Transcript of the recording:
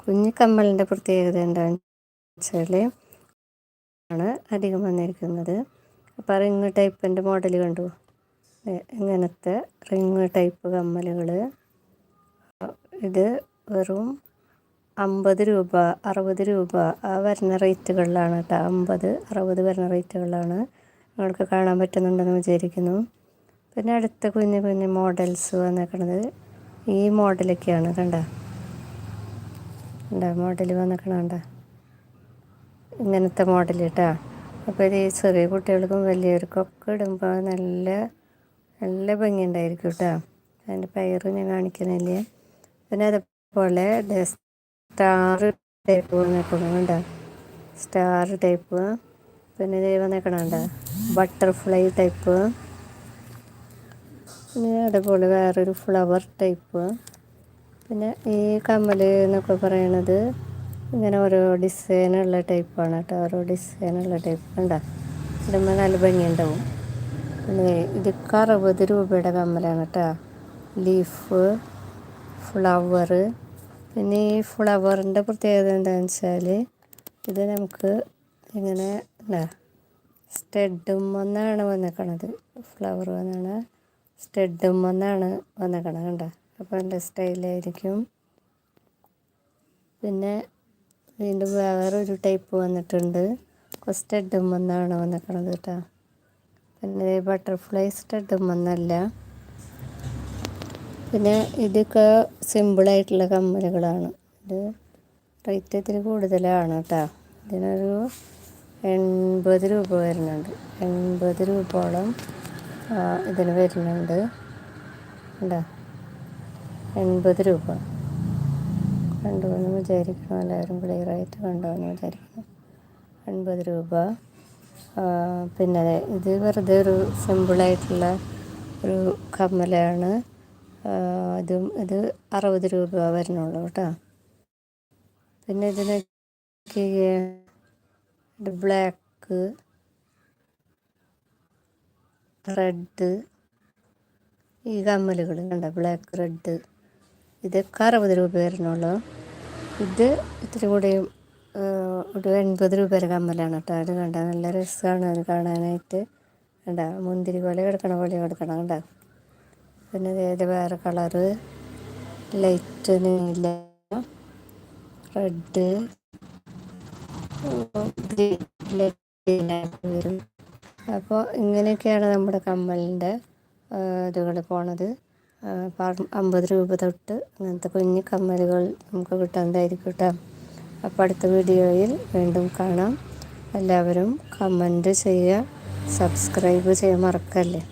കുഞ്ഞു കമ്മലിന്റെ പ്രത്യേകത എന്താണെന്ന് വെച്ചാൽ ആണ് അധികം വന്നിരിക്കുന്നത്. അപ്പോൾ റിങ് ടൈപ്പിന്റെ മോഡൽ കണ്ടു? ഇങ്ങനത്തെ റിങ് ടൈപ്പ് കമ്മലുകൾ ഇത് വെറും അമ്പത് രൂപ അറുപത് രൂപ. ആ വരുന്ന റേറ്റുകളിലാണ് കേട്ടോ. അമ്പത് അറുപത് വരുന്ന റേറ്റുകളിലാണ്. നിങ്ങൾക്ക് കാണാൻ പറ്റുന്നുണ്ടെന്ന് വിചാരിക്കുന്നു. പിന്നെ അടുത്ത കുഞ്ഞു കുഞ്ഞു മോഡൽസ് വന്നേക്കണത് ഈ മോഡലൊക്കെയാണ് കണ്ട. കണ്ട മോഡൽ വന്നേക്കണ കണ്ട ഇങ്ങനത്തെ മോഡൽ കേട്ടോ അപ്പോൾ ഇത് ചെറിയ കുട്ടികൾക്കും വലിയവർക്കൊക്കെ ഇടുമ്പോൾ നല്ല നല്ല ഭംഗിയുണ്ടായിരിക്കും കേട്ടോ അതിന്റെ പയറും ഞാൻ കാണിക്കുന്നില്ലേ? പിന്നെ അതുപോലെ സ്റ്റാർ ടൈപ്പ് വന്നേക്കണുണ്ട്? സ്റ്റാർ ടൈപ്പ് പിന്നെ ഇത് വന്നേക്കണുണ്ട്? ബട്ടർഫ്ലൈ ടൈപ്പ് പിന്നെ അതുപോലെ വേറൊരു ഫ്ലവർ ടൈപ്പ് പിന്നെ ഈ കമ്മൽ എന്നൊക്കെ പറയണത് ഇങ്ങനെ ഓരോ ഡിസൈനുള്ള ടൈപ്പാണ് കേട്ടോ ഓരോ ഡിസൈനുള്ള ടൈപ്പ് ഉണ്ടോ ഇടുമ്പോൾ നല്ല ഭംഗിയുണ്ടാവും. പിന്നെ ഇതൊക്കെ അറുപത് രൂപയുടെ കമ്മലാണ് കേട്ടോ ലീഫ് ഫ്ലവർ പിന്നെ ഈ ഫ്ലവറിന്റെ പ്രത്യേകത എന്താണെന്ന് വെച്ചാൽ ഇത് നമുക്ക് ഇങ്ങനെ സ്റ്റെഡും വന്നാണ് വന്നേക്കണത്. ഫ്ലവർ വന്നാണ് സ്റ്റെഡും വന്നാണ് വന്നേക്കണത് കണ്ട? അപ്പോൾ നല്ല സ്റ്റൈലായിരിക്കും. പിന്നെ വീണ്ടും വേറൊരു ടൈപ്പ് വന്നിട്ടുണ്ട്. സ്റ്റഡും വന്നാണ് വന്നിട്ടുള്ളത് കേട്ടോ. പിന്നെ ബട്ടർഫ്ലൈ സ്റ്റഡും വന്നല്ല. പിന്നെ ഇതൊക്കെ സിമ്പിളായിട്ടുള്ള കമ്മലുകളാണ്. ഇത് റേറ്റ് ഇത്തിരി കൂടുതലാണ് കേട്ടോ. ഇതിനൊരു എൺപത് രൂപ വരുന്നുണ്ട്. എൺപത് രൂപയോളം ഇതിന് വരുന്നുണ്ട്. ഉണ്ടോ എൺപത് രൂപ. കണ്ടുവെന്ന് വിചാരിക്കണം എല്ലാവരും ക്ലിയറായിട്ട് കണ്ടുവെന്ന് വിചാരിക്കണം എൺപത് രൂപ. പിന്നെ ഇത് വെറുതെ ഒരു സിമ്പിളായിട്ടുള്ള ഒരു കമ്മലാണ്. ഇതും ഇത് അറുപത് രൂപ വരുന്നുള്ളൂ കേട്ടോ. പിന്നെ ഇതിന് ബ്ലാക്ക് റെഡ് ഈ കമ്മലുകൾ കണ്ട? Black red. ഇതൊക്കെ അറുപത് രൂപ വരുന്നുള്ളൂ. ഇത് ഇത്തിരി കൂടി ഒരു എൺപത് രൂപ വരെ കമ്മലാണ് കേട്ടോ. അത് കണ്ട നല്ല രസമാണ് അത് കാണാനായിട്ട്. കണ്ട മുന്തിരി പോലെ കിടക്കണ പോലെ കിടക്കണം കണ്ട. പിന്നെ ഏത് വേറെ കളറ്. ലൈറ്റ് നീല റെഡ് വരും അപ്പോൾ ഇങ്ങനെയൊക്കെയാണ് നമ്മുടെ കമ്മലിന്റെ ഇതുകൾ പോണത്. അമ്പത് രൂപ തൊട്ട് അങ്ങനത്തെ കുഞ്ഞു കമ്മലുകൾ നമുക്ക് കിട്ടാണ്ടായിരിക്കും കേട്ടോ അടുത്ത വീഡിയോയിൽ വീണ്ടും കാണാം. എല്ലാവരും കമന്റ് ചെയ്യുക സബ്സ്ക്രൈബ് ചെയ്യാൻ മറക്കല്ലേ?